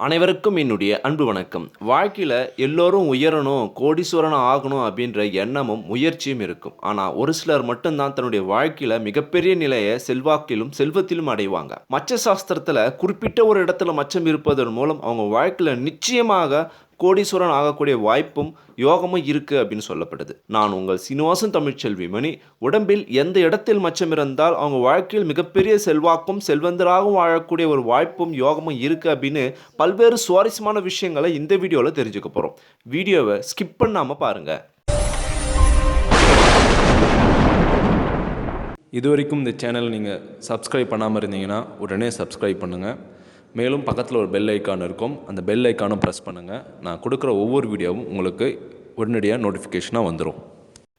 அனைவருக்கும் என்னுடைய அன்பு வணக்கம். வாழ்க்கையில் எல்லோரும் உயரணும் கோடீஸ்வரனும் ஆகணும் அப்படின்ற எண்ணமும் முயற்சியும் இருக்கும். ஆனால் ஒரு சிலர் மட்டும்தான் தன்னுடைய வாழ்க்கையில் மிகப்பெரிய நிலையை செல்வாக்கிலும் செல்வத்திலும் அடைவாங்க. மச்ச சாஸ்திரத்தில் குறிப்பிட்ட ஒரு இடத்துல மச்சம் இருப்பதன் மூலம் அவங்க வாழ்க்கையில் நிச்சயமாக கோடீஸ்வரன் ஆகக்கூடிய வாய்ப்பும் யோகமும் இருக்குது அப்படின்னு சொல்லப்படுது. நான் உங்கள் சீனிவாசன் தமிழ்ச்செல்வி மணி. உடம்பில் எந்த இடத்தில் மச்சம் இருந்தால் அவங்க வாழ்க்கையில் மிகப்பெரிய செல்வாக்கும் செல்வந்தராகவும் வாழக்கூடிய ஒரு வாய்ப்பும் யோகமும் இருக்குது அப்படின்னு பல்வேறு சுவாரஸ்யமான விஷயங்களை இந்த வீடியோவில் தெரிஞ்சுக்க போகிறோம் வீடியோவை ஸ்கிப் பண்ணாமல் பாருங்கள் இது வரைக்கும் இந்த சேனல் நீங்கள் சப்ஸ்கிரைப் பண்ணாமல் இருந்தீங்கன்னா உடனே சப்ஸ்கிரைப் பண்ணுங்கள் மேலும் பக்கத்தில் ஒரு பெல் ஐக்கான் இருக்கும். அந்த பெல் ஐக்கானும் ப்ரெஸ் பண்ணுங்கள் நான் கொடுக்குற ஒவ்வொரு வீடியோவும் உங்களுக்கு உடனடியாக நோட்டிஃபிகேஷனாக வந்துடும்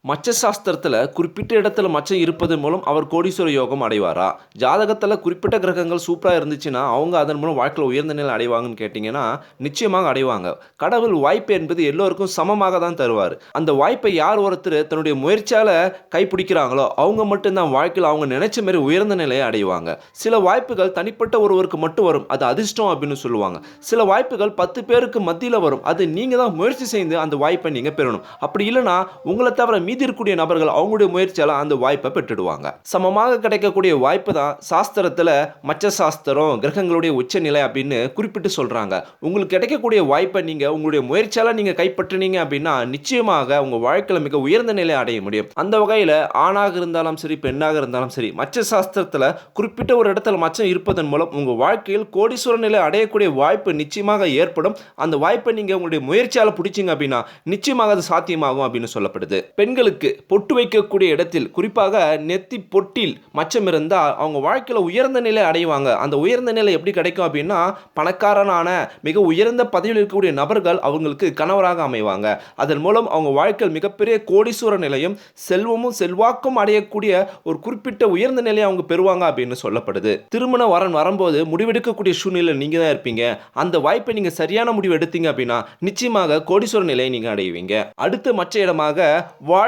மச்ச சாஸ்திரத்தில் குறிப்பிட்ட இடத்துல மச்சம் இருப்பது மூலம் அவர் கோடீஸ்வர யோகம் அடைவாரா? ஜாதகத்தில் குறிப்பிட்ட கிரகங்கள் சூப்பராக இருந்துச்சுன்னா அவங்க அதன் மூலம் வாழ்க்கையில் உயர்ந்த நிலை அடைவாங்கன்னு கேட்டிங்கன்னா நிச்சயமாக அடைவாங்க. கடவுள் வாய்ப்பு என்பது எல்லோருக்கும் சமமாக தான் தருவார். அந்த வாய்ப்பை யார் ஒருத்தர் தன்னுடைய முயற்சியால் கைப்பிடிக்கிறாங்களோ அவங்க மட்டும்தான் வாழ்க்கையில் அவங்க நினைச்ச மாதிரி உயர்ந்த நிலையை அடைவாங்க. சில வாய்ப்புகள் தனிப்பட்ட ஒருவருக்கு மட்டும் வரும் அது அதிர்ஷ்டம் அப்படின்னு சொல்லுவாங்க. சில வாய்ப்புகள் பத்து பேருக்கு மத்தியில் வரும் அது நீங்கள் தான் முயற்சி செய்து அந்த வாய்ப்பை நீங்கள் பெறணும். அப்படி இல்லைன்னா உங்களை தவிர மீதி இருக்கக்கூடிய நபர்கள் அவங்களுடைய முயற்சியால் அந்த வாய்ப்பை பெற்றுடுவாங்க. சமமாக கிடைக்கக்கூடிய வாய்ப்பு தான் சாஸ்திரத்தில் மச்ச சாஸ்திரம் கிரகங்களுடைய உச்சநிலை அப்படின்னு குறிப்பிட்டு சொல்கிறாங்க உங்களுக்கு கிடைக்கக்கூடிய வாய்ப்பை நீங்கள் உங்களுடைய முயற்சியால் நீங்கள் கைப்பற்றினீங்க அப்படின்னா நிச்சயமாக உங்கள் வாழ்க்கையில் மிக உயர்ந்த நிலை அடைய முடியும். அந்த வகையில் ஆணாக இருந்தாலும் சரி பெண்ணாக இருந்தாலும் சரி மச்ச சாஸ்திரத்தில் குறிப்பிட்ட ஒரு இடத்துல மச்சம் இருப்பதன் மூலம் உங்கள் வாழ்க்கையில் கோடீஸ்வர நிலை அடையக்கூடிய வாய்ப்பு நிச்சயமாக ஏற்படும். அந்த வாய்ப்பை நீங்கள் உங்களுடைய முயற்சியால் பிடிச்சிங்க அப்படின்னா நிச்சயமாக அது சாத்தியமாகும் அப்படின்னு சொல்லப்படுது. பெண்கள் பெண்களுக்கு பொட்டு வைக்கக்கூடிய இடத்தில் குறிப்பாக நெத்தி பொட்டில் மச்சம் இருந்தால் அவங்க வாழ்க்கையில் உயர்ந்த நிலை அடைவாங்க. அந்த உயர்ந்த நிலை எப்படி கிடைக்கும் அப்படின்னா பணக்காரனான மிக உயர்ந்த பதவியில் இருக்கக்கூடிய நபர்கள் அவங்களுக்கு கணவராக அமைவாங்க. அதன் மூலம் அவங்க வாழ்க்கையில் மிகப்பெரிய கோடீஸ்வர நிலையும் செல்வமும் செல்வாக்கும் அடையக்கூடிய ஒரு குறிப்பிட்ட உயர்ந்த நிலையை அவங்க பெறுவாங்க அப்படின்னு சொல்லப்படுது. திருமண வரன் வரும்போது முடிவெடுக்கக்கூடிய சூழ்நிலை நீங்கள் தான் இருப்பீங்க. அந்த வாய்ப்பை நீங்கள் சரியான முடிவு எடுத்தீங்க அப்படின்னா நிச்சயமாக கோடீஸ்வர நிலையை நீங்கள் அடைவீங்க. அடுத்து மற்ற இடமாக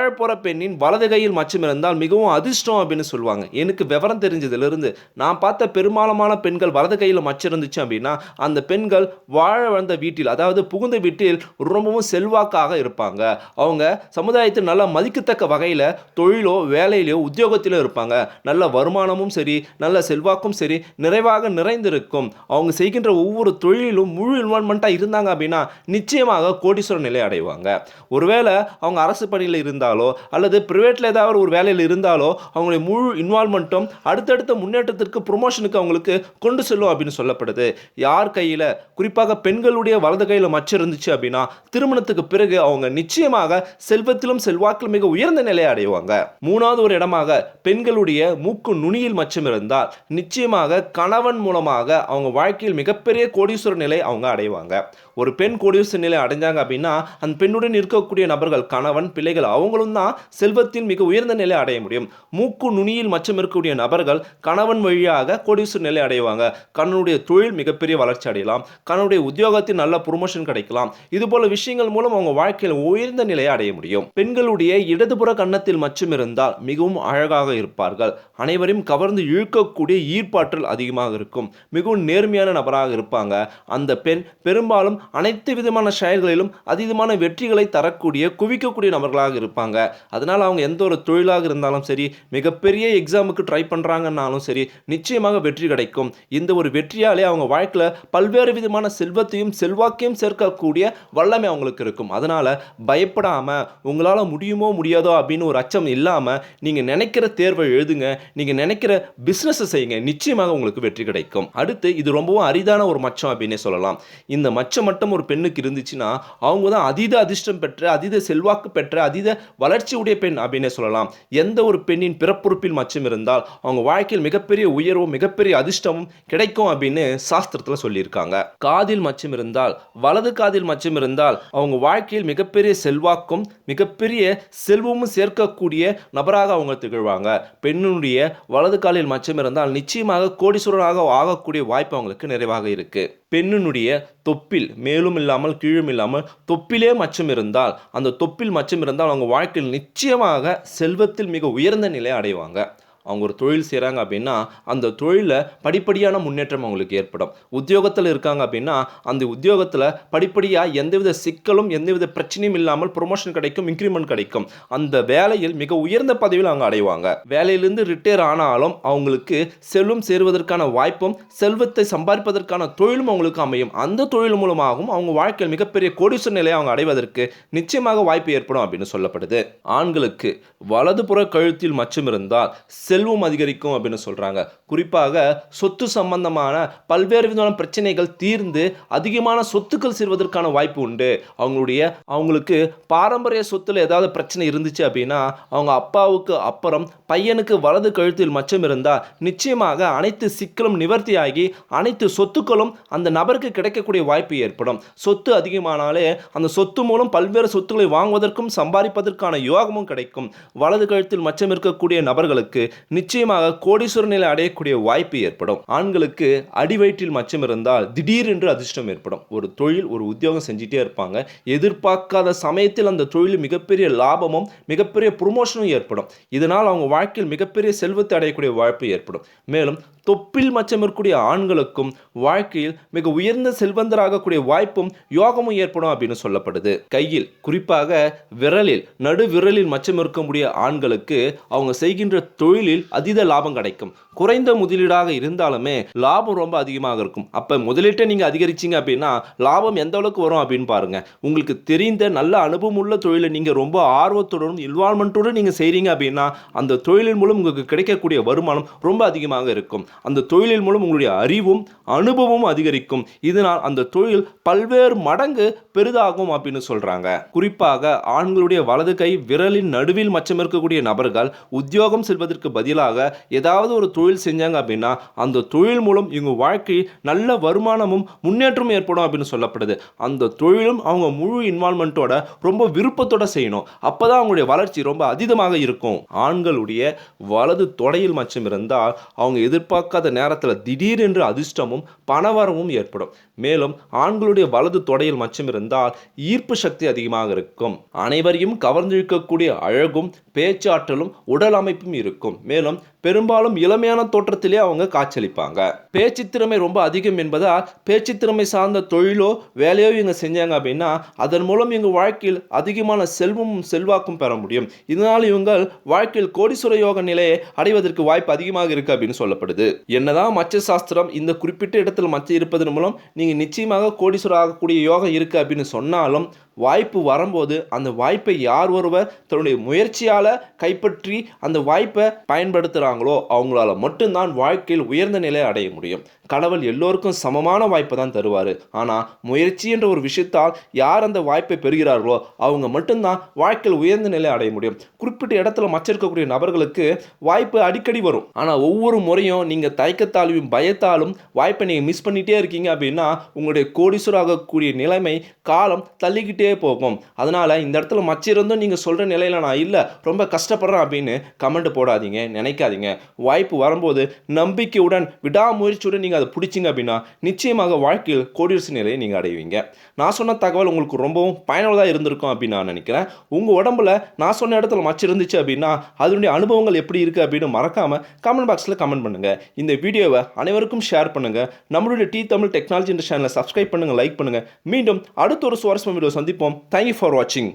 வாழப்போகிற பெண்ணின் வலது கையில் மச்சம் இருந்தால் மிகவும் அதிர்ஷ்டம் அப்படின்னு சொல்லுவாங்க. எனக்கு விவரம் தெரிஞ்சதுலேருந்து நான் பார்த்த பெரும்பாலமான பெண்கள் வலது கையில் மச்சம் இருந்துச்சு அப்படின்னா அந்த பெண்கள் வாழ வந்த வீட்டில் அதாவது புகுந்த வீட்டில் ரொம்பவும் செல்வாக்காக இருப்பாங்க. அவங்க சமுதாயத்தில் நல்லா மதிக்கத்தக்க வகையில் தொழிலோ வேலையிலோ உத்தியோகத்திலோ இருப்பாங்க. நல்ல வருமானமும் சரி நல்ல செல்வாக்கும் சரி நிறைவாக நிறைந்திருக்கும். அவங்க செய்கின்ற ஒவ்வொரு தொழிலும் முழு இன்வால்மெண்ட்டாக இருந்தாங்க அப்படின்னா நிச்சயமாக கோடீஸ்வரர் நிலை அடைவாங்க. ஒருவேளை அவங்க அரசு பணியில் இருந்தால் அல்லது ப்ரைவேட்டில் ஏதாவது ஒரு வேலையில் இருந்தாலோ அவங்களுடைய முழு இன்வால்மெண்ட்டும் அடுத்தடுத்த முன்னேற்றத்திற்கு ப்ரொமோஷனுக்கு அவங்களுக்கு கொண்டு செல்லும் அப்படின்னு சொல்லப்படுது. யார் கையில்? குறிப்பாக பெண்களுடைய வலது கையில் மச்சம் இருந்துச்சு அப்படின்னா திருமணத்துக்கு பிறகு அவங்க நிச்சயமாக செல்வத்திலும் செல்வாக்கிலும் மிக உயர்ந்த நிலையை அடைவாங்க. மூணாவது ஒரு இடமாக பெண்களுடைய மூக்கு நுனியில் மச்சம் இருந்தால் நிச்சயமாக கணவன் மூலமாக அவங்க வாழ்க்கையில் மிகப்பெரிய கோடீஸ்வர நிலை அவங்க அடைவாங்க. ஒரு பெண் கோடீஸ்வர நிலை அடைஞ்சாங்க அப்படின்னா அந்த பெண்ணுடன் இருக்கக்கூடிய நபர்கள் கணவன் பிள்ளைகள் அவங்களும் தான் செல்வத்தில் மிக உயர்ந்த நிலை அடைய முடியும். மூக்கு நுனியில் மச்சம் இருக்கக்கூடிய நபர்கள் கணவன் வழியாக கொடியூசு நிலை அடைவாங்க. கண்ணனுடைய தொழில் மிகப்பெரிய வளர்ச்சி அடையலாம். கண்ணனுடைய உத்தியோகத்தில் நல்ல ப்ரொமோஷன் கிடைக்கலாம். இது போல விஷயங்கள் மூலம் அவங்க வாழ்க்கையில் உயர்ந்த நிலையை அடைய முடியும். பெண்களுடைய இடதுபுற கன்னத்தில் மச்சம் இருந்தால் மிகவும் அழகாக இருப்பார்கள். அனைவரையும் கவர்ந்து இழுக்கக்கூடிய ஈர்ப்பாற்றல் அதிகமாக இருக்கும். மிகவும் நேர்மையான நபராக இருப்பாங்க. அந்த பெண் பெரும்பாலும் அனைத்து விதமான செயல்களிலும் அதீதமான வெற்றிகளை தரக்கூடிய குவிக்கக்கூடிய நபர்களாக இருப்பாங்க. அதனால் அவங்க எந்த ஒரு தொழிலாக இருந்தாலும் சரி மிகப்பெரிய எக்ஸாமுக்கு ட்ரை பண்ணுறாங்கன்னாலும் சரி நிச்சயமாக வெற்றி கிடைக்கும். இந்த ஒரு வெற்றியாலே அவங்க வாழ்க்கையில் பல்வேறு விதமான செல்வத்தையும் செல்வாக்கையும் சேர்க்கக்கூடிய வல்லமை அவங்களுக்கு இருக்கும். அதனால் பயப்படாமல் உங்களால் முடியுமோ முடியாதோ அப்படின்னு ஒரு அச்சம் இல்லாமல் நீங்கள் நினைக்கிற தேர்வை எழுதுங்க நீங்கள் நினைக்கிற பிஸ்னஸை செய்யுங்க. நிச்சயமாக உங்களுக்கு வெற்றி கிடைக்கும். அடுத்து இது ரொம்பவும் அரிதான ஒரு மச்சம் அப்படின்னே சொல்லலாம். இந்த மச்சம் மட்டும் ஒரு பெண்ணுக்கு இருந்துச்சுன்னா அவங்க தான் அதீத அதிர்ஷ்டம் பெற்ற அதீத செல்வாக்கு பெற்ற அதீத வளர்ச்சி உடைய பெண் அப்படின்னே சொல்லலாம். எந்த ஒரு பெண்ணின் பிறப்புறுப்பில் மச்சம் இருந்தால் அவங்க வாழ்க்கையில் மிகப்பெரிய உயர்வும் மிகப்பெரிய அதிர்ஷ்டமும் கிடைக்கும் அப்படின்னு சாஸ்திரத்தில் சொல்லியிருக்காங்க. காதில் மச்சம் இருந்தால் வலது காதில் மச்சம் இருந்தால் அவங்க வாழ்க்கையில் மிகப்பெரிய செல்வாக்கும் மிகப்பெரிய செல்வமும் சேர்க்கக்கூடிய நபராக அவங்க திகழ்வாங்க. பெண்ணுடைய வலது காலில் மச்சம் இருந்தால் நிச்சயமாக கோடீஸ்வரனாக ஆகக்கூடிய வாய்ப்பு அவங்களுக்கு நிறைவாக இருக்குது பெண்ணினுடைய தொப்பில் மேலும் இல்லாமல் கீழும் இல்லாமல் தொப்பிலே மச்சம் இருந்தால் அந்த தொப்பில் மச்சம் இருந்தால் அவங்க வாழ்க்கையில் நிச்சயமாக செல்வத்தில் மிக உயர்ந்த நிலை அடைவாங்க. அவங்க ஒரு தொழில் செய்கிறாங்க அப்படின்னா அந்த தொழிலில் படிப்படியான முன்னேற்றம் அவங்களுக்கு ஏற்படும். உத்தியோகத்தில் இருக்காங்க அப்படின்னா அந்த உத்தியோகத்தில் படிப்படியாக எந்தவித சிக்கலும் எந்தவித பிரச்சனையும் இல்லாமல் ப்ரொமோஷன் கிடைக்கும் இன்க்ரிமெண்ட் கிடைக்கும். அந்த வேலையில் மிக உயர்ந்த பதவியில் அவங்க அடைவாங்க. வேலையிலிருந்து ரிட்டையர் ஆனாலும் அவங்களுக்கு செல்வம் சேருவதற்கான வாய்ப்பும் செல்வத்தை சம்பாதிப்பதற்கான தொழிலும் அவங்களுக்கு அமையும். அந்த தொழில் மூலமாகவும் அவங்க வாழ்க்கையில் மிகப்பெரிய கோடீஸ்வர நிலையை அவங்க அடைவதற்கு நிச்சயமாக வாய்ப்பு ஏற்படும் அப்படின்னு சொல்லப்படுது. ஆண்களுக்கு வலதுபுற கழுத்தில் மச்சம் இருந்தால் செல்வம் அதிகரிக்கும் அப்படின்னு சொல்கிறாங்க குறிப்பாக சொத்து சம்பந்தமான பல்வேறு விதமான பிரச்சனைகள் தீர்ந்து அதிகமான சொத்துக்கள் சேர்வதற்கான வாய்ப்பு உண்டு. அவங்களுடைய அவங்களுக்கு பாரம்பரிய சொத்துல ஏதாவது பிரச்சனை இருந்துச்சு அப்படின்னா அவங்க அப்பாவுக்கு அப்புறம் பையனுக்கு வலது கழுத்தில் மச்சம் இருந்தால் நிச்சயமாக அனைத்து சிக்கலும் நிவர்த்தியாகி அனைத்து சொத்துக்களும் அந்த நபருக்கு கிடைக்கக்கூடிய வாய்ப்பு ஏற்படும். சொத்து அதிகமானாலே அந்த சொத்து மூலம் பல்வேறு சொத்துக்களை வாங்குவதற்கும் சம்பாதிப்பதற்கான யோகமும் கிடைக்கும். வலது கழுத்தில் மச்சம் இருக்கக்கூடிய நபர்களுக்கு நிச்சயமாக கோடீஸ்வர நிலை அடையக்கூடிய வாய்ப்பு ஏற்படும். ஆண்களுக்கு அடிவயிற்றில் மச்சம் இருந்தால் திடீரென்று அதிர்ஷ்டம் ஏற்படும். ஒரு தொழில் ஒரு உத்தியோகம் செஞ்சிட்டே இருப்பாங்க. எதிர்பார்க்காத சமயத்தில் அந்த தொழில் மிகப்பெரிய லாபமும் மிகப்பெரிய ப்ரொமோஷனும் ஏற்படும். இதனால் அவங்க வாழ்க்கையில் மிகப்பெரிய செல்வத்தை அடையக்கூடிய வாய்ப்பு ஏற்படும். மேலும் தொப்பில் மச்சம் இருக்கக்கூடிய ஆண்களுக்கும் வாழ்க்கையில் மிக உயர்ந்த செல்வந்தராகக்கூடிய வாய்ப்பும் யோகமும் ஏற்படும் அப்படின்னு சொல்லப்படுது. கையில் குறிப்பாக விரலில் நடு விரலில் மச்சம் இருக்கக்கூடிய ஆண்களுக்கு அவங்க செய்கின்ற தொழிலில் அதீத லாபம் கிடைக்கும். குறைந்த முதலீடாக இருந்தாலுமே லாபம் ரொம்ப அதிகமாக இருக்கும். அப்போ முதலீட்டை நீங்கள் அதிகரிச்சீங்க அப்படின்னா லாபம் எந்த அளவுக்கு வரும் அப்படின்னு பாருங்க. உங்களுக்கு தெரிந்த நல்ல அனுபவம் உள்ள தொழிலை நீங்கள் ரொம்ப ஆர்வத்துடனும் இன்வால்மெண்ட்டோடு நீங்கள் செய்கிறீங்க அப்படின்னா அந்த தொழிலின் மூலம் உங்களுக்கு கிடைக்கக்கூடிய வருமானம் ரொம்ப அதிகமாக இருக்கும். அந்த தொழிலின் மூலம் உங்களுடைய அறிவும் அனுபவமும் அதிகரிக்கும். இதனால் அந்த தொழில் பல்வேறு மடங்கு பெரிதாகும் அப்படின்னு சொல்கிறாங்க குறிப்பாக ஆண்களுடைய வலது கை விரலின் நடுவில் மச்சம் இருக்கக்கூடிய நபர்கள் உத்தியோகம் செல்வதற்கு பதிலாக ஏதாவது ஒரு தொழில் செஞ்சாங்க அப்படின்னா அந்த தொழில் மூலம் இவங்க வாழ்க்கையில் நல்ல வருமானமும் முன்னேற்றமும் ஏற்படும் அப்படின்னு சொல்லப்படுது. அந்த தொழிலும் அவங்க முழு இன்வால்மெண்ட்டோட ரொம்ப விருப்பத்தோட செய்யணும். அப்போதான் அவங்களுடைய வளர்ச்சி ரொம்ப அதிகமாக இருக்கும். ஆண்களுடைய வலது தொடையில் மச்சம் இருந்தால் அவங்க எதிர்பார்க்காத நேரத்தில் திடீரென்று அதிர்ஷ்டமும் பணவரவும் ஏற்படும். மேலும் ஆண்களுடைய வலது தொடையில் மச்சம் இருந்தால் ஈர்ப்பு சக்தி அதிகமாக இருக்கும். அனைவரையும் கவர்ந்திழுக்கக்கூடிய அழகும் பேச்சாற்றலும் உடல் அமைப்பும் இருக்கும். மேலும் பெரும்பாலும் இளமையான தோற்றத்திலே அவங்க காட்சியளிப்பாங்க. பேச்சு திறமை ரொம்ப அதிகம் என்பதால் பேச்சு திறமை சார்ந்த தொழிலோ வேலையோ இவங்க செஞ்சாங்க அப்படின்னா அதன் மூலம் இவங்க வாழ்க்கையில் அதிகமான செல்வமும் செல்வாக்கும் பெற முடியும். இதனால் இவங்கள் வாழ்க்கையில் கோடீஸ்வர யோக நிலையை அடைவதற்கு வாய்ப்பு அதிகமாக இருக்கு அப்படின்னு சொல்லப்படுது. என்னதான் மச்ச சாஸ்திரம் இந்த குறிப்பிட்ட இடத்தில் மச்ச இருப்பதன் மூலம் நீங்க நிச்சயமாக கோடீஸ்வரர் ஆகக்கூடிய யோகம் இருக்கு அப்படின்னு சொன்னாலும் வாய்ப்பு வரும்போது அந்த வாய்ப்பை யார் ஒருவர் தன்னுடைய முயற்சியால கைப்பற்றி அந்த வாய்ப்பை பயன்படுத்துகிறாங்க இருக்காங்களோ அவங்களால மட்டும்தான் வாழ்க்கையில் உயர்ந்த நிலை அடைய முடியும். கடவுள் எல்லோருக்கும் சமமான வாய்ப்பை தான் தருவார். ஆனால் முயற்சி என்ற ஒரு விஷயத்தால் யார் அந்த வாய்ப்பை பெறுகிறார்களோ அவங்க மட்டும்தான் வாழ்க்கையில் உயர்ந்த நிலை அடைய முடியும். குறிப்பிட்ட இடத்துல மச்சிருக்கக்கூடிய நபர்களுக்கு வாய்ப்பு அடிக்கடி வரும். ஆனால் ஒவ்வொரு முறையும் நீங்கள் தயக்கத்தாலும் பயத்தாலும் வாய்ப்பை நீங்கள் மிஸ் பண்ணிகிட்டே இருக்கீங்க அப்படின்னா உங்களுடைய கோடீஸ்வரர் ஆகக்கூடிய நிலைமை காலம் தள்ளிக்கிட்டே போகும். அதனால் இந்த இடத்துல மச்சிருந்தும் நீங்கள் சொல்கிற நிலையில் நான் இல்லை ரொம்ப கஷ்டப்படுறேன் அப்படின்னு கமெண்ட் போடாதீங்க. நினைக்காதீங்க. வாய்ப்பு வரும்போது நம்பிக்கையுடன் விடாமுயற்சியுடன் நீங்கள் அதை பிடிச்சிங்க அப்படின்னா நிச்சயமாக வாழ்க்கையில் கோடியரசு நிலையை நீங்கள் அடைவீங்க. நான் சொன்ன தகவல் உங்களுக்கு ரொம்பவும் பயனுள்ளதாக இருந்திருக்கும் அப்படின்னு நான் நினைக்கிறேன். உங்கள் உடம்புல நான் சொன்ன இடத்துல மச்சு இருந்துச்சு அப்படின்னா அதனுடைய அனுபவங்கள் எப்படி இருக்குது அப்படின்னு மறக்காமல் கமெண்ட் பாக்ஸில் கமெண்ட் பண்ணுங்கள் இந்த வீடியோவை அனைவருக்கும் ஷேர் பண்ணுங்கள் நம்மளுடைய டி தமிழ் டெக்னாலஜி என்ற சேனலை சப்ஸ்கிரைப் பண்ணுங்கள் லைக் பண்ணுங்கள் மீண்டும் அடுத்த ஒரு சுவாரஸ்யம் வீடியோ சந்திப்போம். தேங்க்யூ ஃபார் வாட்சிங்